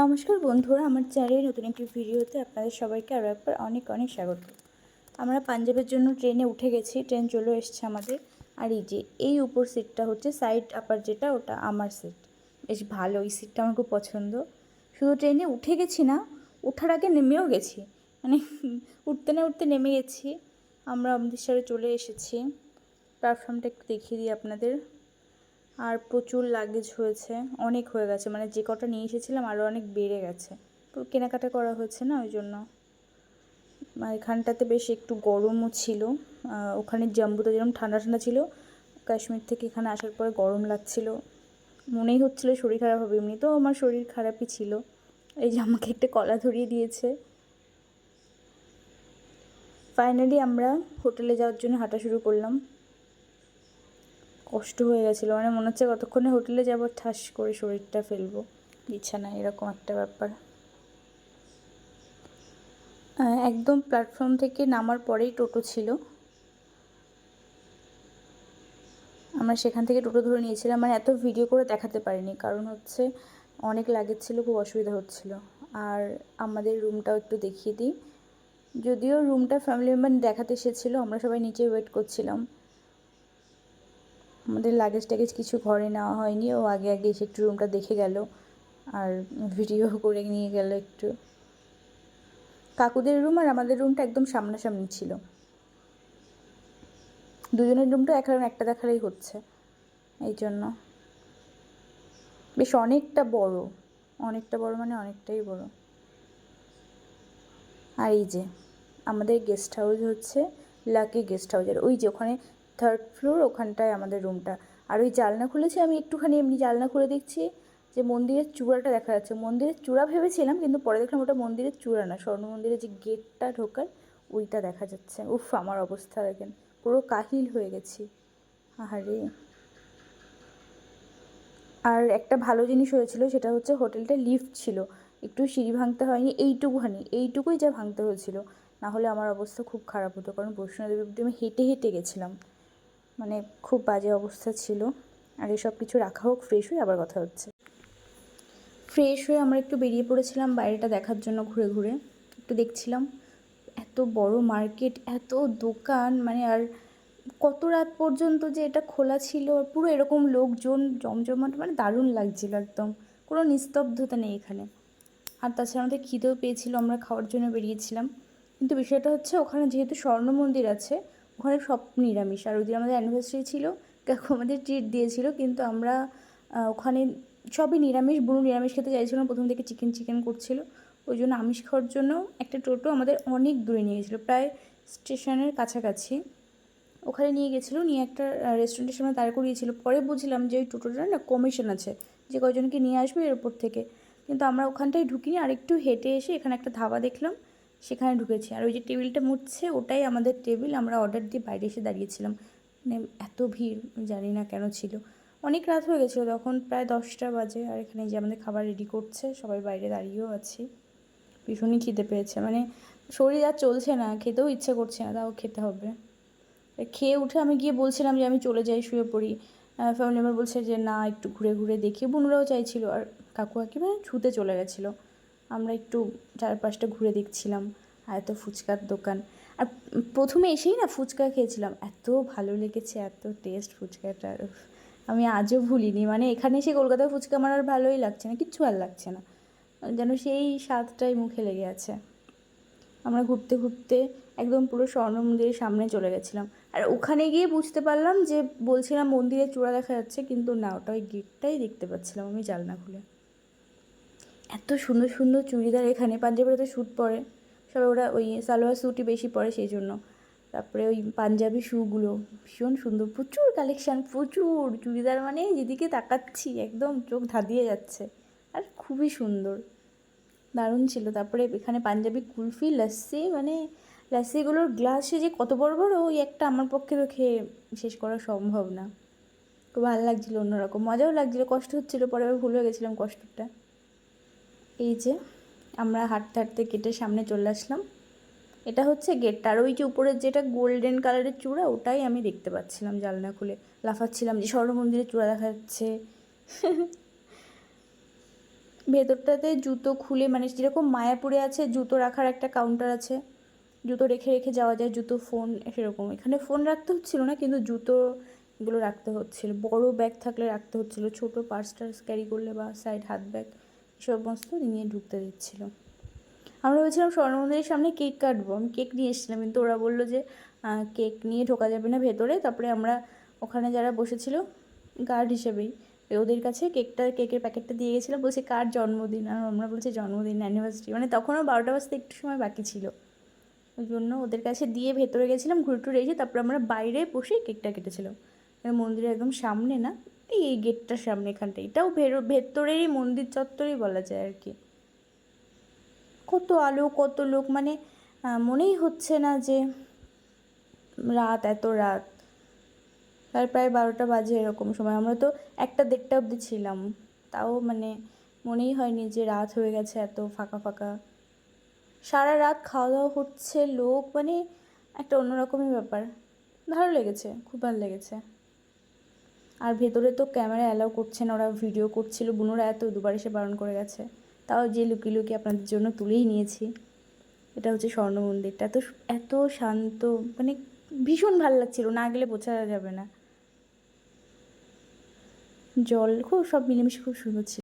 নমস্কার বন্ধুরা, আমার চ্যানেলে নতুন একটি ভিডিওতে আপনাদের সবাইকে আরও একবার অনেক অনেক স্বাগত। আমরা পাঞ্জাবের জন্য ট্রেনে উঠে গেছি, ট্রেন চলে এসছে আমাদের। আর এই যে, এই উপর সিটটা হচ্ছে সাইড আপার যেটা, ওটা আমার সিট বেশ ভালো, এই সিটটা আমার খুব পছন্দ। শুধু ট্রেনে উঠে গেছি না, ওঠার আগে নেমেও গেছি। মানে উঠতে না উঠতে নেমে গেছি। আমরা অমৃতসরে চলে এসেছি। প্ল্যাটফর্মটা একটু দেখিয়ে দিই আপনাদের। আর প্রচুর লাগেজ হয়েছে, অনেক হয়ে গেছে। মানে যে কটা নিয়ে এসেছিলাম আরও অনেক বেড়ে গেছে। কেনাকাটা করা হয়েছে না, ওই জন্য। এখানটাতে বেশ একটু গরমও ছিল। ওখানে জম্বুতে যেরকম ঠান্ডা ঠান্ডা ছিল, কাশ্মীর থেকে এখানে আসার পরে গরম লাগছিল। মনেই হচ্ছিল শরীর খারাপ হবে, এমনি তো আমার শরীর খারাপই ছিল। এই যে আমাকে একটা কলা ধরিয়ে দিয়েছে। ফাইনালি আমরা হোটেলে যাওয়ার জন্য হাঁটা শুরু করলাম। কষ্ট হয়ে গেছিল। মানে মনে হচ্ছে কতক্ষণে হোটেলে যাব, ঠাস করে শরীরটা ফেলব। বিছানায় এরকম একটা ব্যাপার। একদম প্ল্যাটফর্ম থেকে নামার পরেই টোটো ছিল। আমরা সেখান থেকে টোটো ধরে নিয়েছিলাম। মানে এত ভিডিও করে দেখাতে পারিনি। কারণ হচ্ছে অনেক লাগেজ ছিল, খুব অসুবিধা হচ্ছিল। আর আমাদের রুমটাও একটু দেখিয়ে দিই। যদিও রুমটা ফ্যামিলি মেম্বার দেখাতে এসেছিল, আমরা সবাই নিচে ওয়েট করছিলাম। আমাদের লাগেজ টাগেজ কিছু ঘরে নেওয়া হয়নি। ও আগে আগে এসে একটু রুমটা দেখে গেল আর ভিডিও করে নিয়ে গেল একটু। কাকুদের রুম আর আমাদের রুমটা একদম সামনাসামনি ছিল। দুজনের রুমটা এখন একটা দেখালেই হচ্ছে। এই জন্য। বেশ অনেকটা বড়। অনেকটা বড় মানে অনেকটাই বড়। আর এই যে, আমাদের গেস্ট হাউস হচ্ছে লাকি গেস্ট হাউসের ওই যে ওখানে থার্ড ফ্লোর ওখানটায় আমাদের রুমটা আর ওই জালনা খুলেছি, আমি একটুখানি এমনি জালনা খুলে দেখছি যে মন্দিরের চূড়াটা দেখা যাচ্ছে। মন্দিরের চূড়া ভেবেছিলাম, কিন্তু পরে দেখলাম ওটা মন্দিরের চূড়া না, স্বর্ণ মন্দিরের যে গেটটা ঢোকার ওইটা দেখা যাচ্ছে। উফ, আমার অবস্থা দেখেন, পুরো কাহিল হয়ে গেছি। আহারে। আর একটা ভালো জিনিস হয়েছিল, সেটা হচ্ছে হোটেলটা লিফট ছিল। একটু সিঁড়ি ভাঙতে হয়নি, এইটুকুখানি, এইটুকুই যা ভাঙতে হয়েছিল। না হলে আমার অবস্থা খুব খারাপ হতো, কারণ বৈষ্ণোদেবী আমি হেঁটে হেঁটে গেছিলাম। মানে খুব বাজে অবস্থা ছিল। আর এসব কিছু রাখা হোক ফ্রেশ হয়ে আবার কথা হচ্ছে। ফ্রেশ হয়ে আমরা একটু বেরিয়ে পড়েছিলাম বাইরেটা দেখার জন্য ঘুরে ঘুরে। একটু দেখছিলাম এত বড় মার্কেট এত দোকান মানে আর কত রাত পর্যন্ত যে এটা খোলা ছিল পুরো এরকম লোকজন জমজমাট মানে দারুণ লাগছিল একদম। কোনো নিস্তব্ধতা নেই এখানে। আর তাছাড়া আমাদের খিদেও পেয়েছিল, আমরা খাওয়ার জন্য বেরিয়েছিলাম। কিন্তু বিষয়টা হচ্ছে, ওখানে যেহেতু স্বর্ণ মন্দির আছে ওখানে সব নিরামিষ। আর ওই দিন আমাদের অ্যানিভার্সারি ছিল, কাকু আমাদের ট্রিট দিয়েছিল, কিন্তু আমরা ওখানে সবই নিরামিষ, বুনু নিরামিষ খেতে চাইছিলাম প্রথম থেকে চিকেন চিকেন করছিল। ওই জন্য আমিষ খাওয়ার জন্য একটা টোটো আমাদের অনেক দূরে নিয়ে গেছিল, প্রায় স্টেশনের কাছাকাছি। ওখানে নিয়ে গেছিল, নিয়ে একটা রেস্টুরেন্টের সামনে দাঁড় করিয়েছিল। পরে বুঝলাম যে ওই টোটোটার না কমিশন আছে, যে কয়জনকে নিয়ে আসবে এরপর থেকে। কিন্তু আমরা ওখানটায় ঢুকিনি আর একটু হেঁটে এসে এখানে একটা ধাবা দেখলাম। সেখানে ঢুকেছি। আর ওই যে টেবিলটা মুছছে, ওটাই আমাদের টেবিল। আমরা অর্ডার দিয়ে বাইরে এসে দাঁড়িয়েছিলাম। মানে এত ভিড়, জানি না কেন ছিল। অনেক রাত হয়ে গেছিল, তখন প্রায় দশটা বাজে। আর এখানে যে আমাদের খাবার রেডি করছে, সবাই বাইরে দাঁড়িয়েও আছি। ভীষণই খিদে পেয়েছে। মানে শরীর আর চলছে না, খেতেও ইচ্ছে করছে না, তাও খেতে হবে। খেয়ে উঠে আমি গিয়ে বলছিলাম যে আমি চলে যাই, শুয়ে পড়ি। ফ্যামিলি মেম্বার বলছে যে, না, একটু ঘুরে ঘুরে দেখি। বোনরাও চাইছিল, আর কাকু একেবারে ছুতে চলে গেছিল। আমরা একটু চারপাশটা ঘুরে দেখছিলাম, আর এত ফুচকার দোকান। আর প্রথমে এসেই না ফুচকা খেয়েছিলাম, এত ভালো লেগেছে, এত টেস্ট ফুচকাটার আমি আজও ভুলিনি মানে এখানে এসে কলকাতায় ফুচকা আমার আর ভালোই লাগছে না, কিচ্ছু ভালো লাগছে না। যেন সেই স্বাদটাই মুখে লেগে আছে। আমরা ঘুরতে ঘুরতে একদম পুরো স্বর্ণ মন্দিরের সামনে চলে গেছিলাম। আর ওখানে গিয়ে বুঝতে পারলাম যে বলছিলাম মন্দিরের চূড়া দেখা যাচ্ছে, কিন্তু না, ওটা ওই গেটটাই দেখতে পাচ্ছিলাম আমি জানলা খুলে। এত সুন্দর সুন্দর চুড়িদার এখানে পাঞ্জাবিরা তো শ্যুট পরে। সবাই ওরা ওই সালোয়ার স্যুটই বেশি পরে সেই জন্য তারপরে ওই পাঞ্জাবি শ্যুগুলো ভীষণ সুন্দর, প্রচুর কালেকশান প্রচুর চুড়িদার মানে যেদিকে তাকাচ্ছি একদম চোখ ধাঁধিয়ে যাচ্ছে। আর খুবই সুন্দর, দারুণ ছিল। তারপরে এখানে পাঞ্জাবি কুলফি লাস্সি মানে লাস্সিগুলোর গ্লাসে যে কত বড় বড়, ওই একটা আমার পক্ষে তো খেয়ে শেষ করা সম্ভব না। খুব ভালো লাগছিল অন্যরকম, মজাও লাগছিল, কষ্ট হচ্ছিল, পরে ভুল গেছিলাম কষ্টটা। এই যে আমরা হাঁটতে হাঁটতে গেটের সামনে চলে আসলাম। এটা হচ্ছে গেটটা। আর ওই যে উপরের যেটা গোল্ডেন কালারের চূড়া, ওটাই আমি দেখতে পাচ্ছিলাম জানলা খুলে। লাফাচ্ছিলাম যে স্বর্ণ মন্দিরের চূড়া দেখা যাচ্ছে ভেতরটাতে জুতো খুলে মানে যেরকম মায়াপুরে আছে, জুতো রাখার একটা কাউন্টার আছে। জুতো রেখে রেখে যাওয়া যায়, জুতো ফোন সেরকম। এখানে ফোন রাখতে হচ্ছিল না, কিন্তু জুতো এগুলো রাখতে হচ্ছিল। বড় ব্যাগ থাকলে রাখতে হচ্ছিল, ছোট পার্স টার্স ক্যারি করলে বা সাইড হাত ব্যাগ সমস্ত নিয়ে ঢুকতে দিচ্ছিল। আমরা ভেবেছিলাম স্বর্ণ মন্দিরের সামনে কেক কাটবো। আমি কেক নিয়ে এসেছিলাম, কিন্তু ওরা বলল যে কেক নিয়ে ঢোকা যাবে না ভেতরে। তারপরে আমরা ওখানে যারা বসেছিল গার্ড হিসেবেই ওদের কাছে কেকটা, কেকের প্যাকেটটা দিয়ে গেছিলাম। বলছে, কার জন্মদিন? আর আমরা বলছি, জন্মদিন অ্যানিভার্সারি মানে তখনও বারোটা বাজতে একটু সময় বাকি ছিল। ওই জন্য ওদের কাছে দিয়ে ভেতরে গেছিলাম ঘুরে টুরে এসে তারপরে আমরা বাইরে বসে কেকটা কেটেছিলাম। মানে মন্দিরের একদম সামনে না এই এই গেটটার সামনে এখানটা এটাও ভেতরেরই মন্দির চত্বরই বলা যায় আর কি। কত আলো, কত লোক মানে মনেই হচ্ছে না যে রাত, এত রাত। আর প্রায় বারোটা বাজে এরকম সময়। আমরা তো একটা দেড়টা অবধি ছিলাম। তাও মানে মনেই হয়নি যে রাত হয়ে গেছে এত ফাঁকা ফাঁকা। সারা রাত খাওয়া দাওয়া হচ্ছে, লোক মানে একটা অন্যরকমই ব্যাপার। ভালো লেগেছে, খুব ভালো লেগেছে। আর ভেতরে তো ক্যামেরা অ্যালাউ করছে না, ওরা ভিডিও করছিল, বুনোরা এত দুবার এসে বারণ করে গেছে। তাও যে লুকি লুকি আপনাদের জন্য তুলেই নিয়েছি। এটা হচ্ছে স্বর্ণ মন্দিরটা। এত এত শান্ত মানে ভীষণ ভালো লাগছিল, না গেলে বোঝা যাবে না। জল খুব, সব মিলেমিশে খুব সুন্দর ছিল।